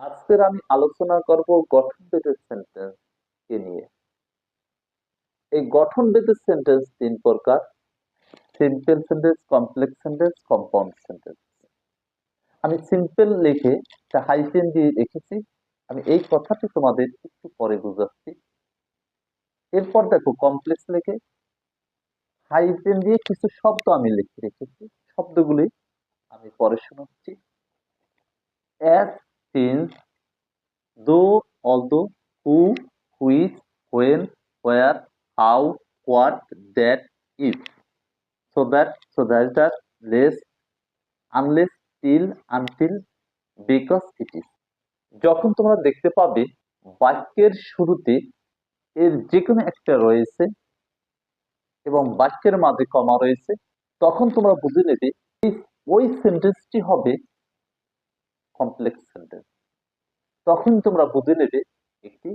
আজকের আমি আলোচনা করব গঠন বেঁধে সেন্টেন্স কে নিয়ে। এই গঠন বেঁধে সেন্টেন্স তিন প্রকার। Simple sentence complex sentence compound sentence আমি সিম্পল লিখে হাইফেন দিয়ে রেখেছি। আমি এই কথাটি তোমাদের একটু পরে বুঝাচ্ছি। এরপর দেখো কমপ্লেক্স লিখে হাইফেন দিয়ে কিছু শব্দ আমি লিখে রেখেছি। শব্দগুলি আমি পরে শোনাচ্ছি। As since, though, although, who, which, when, where, how, what, that, if. So that, so that, that, less, unless, till, until, because it is. যখন তোমরা দেখতে পাবে বাক্যের শুরুতে এর যে কোনো একটা রয়েছে এবং বাক্যের মাঝে কমা রয়েছে তখন তোমরা বুঝে নেবে ওই সেন্টেন্সটি হবে কমপ্লেক্স সেন্টেন্স তখন তোমরা বুঝে নেবে একটি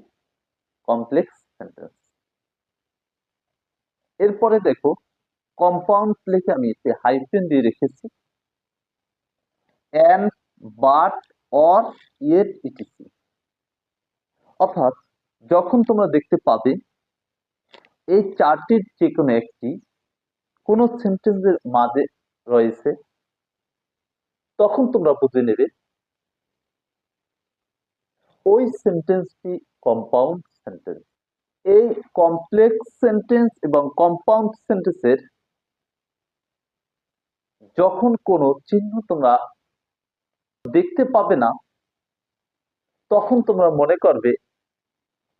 কমপ্লেক্স সেন্টেন্স এরপরে দেখো কম্পাউন্ড লিখে আমি একটি হাইফেন দিয়ে রেখেছি and but or yet ETC অর্থাৎ যখন তোমরা দেখতে পাবে, এই চারটির যে কোনো একটি কোন সেন্টেন্সের মাঝে রয়েছে, তখন তোমরা বুঝে নেবে ওই সেন্টেন্সটি কম্পাউন্ড সেন্টেন্স এই কমপ্লেক্স সেন্টেন্স এবং কম্পাউন্ড সেন্টেন্সের যখন কোনো চিহ্ন তোমরা দেখতে পাবে না, তখন তোমরা মনে করবে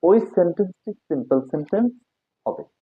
ওই সেন্টেন্সটি সিম্পল সেন্টেন্স হবে।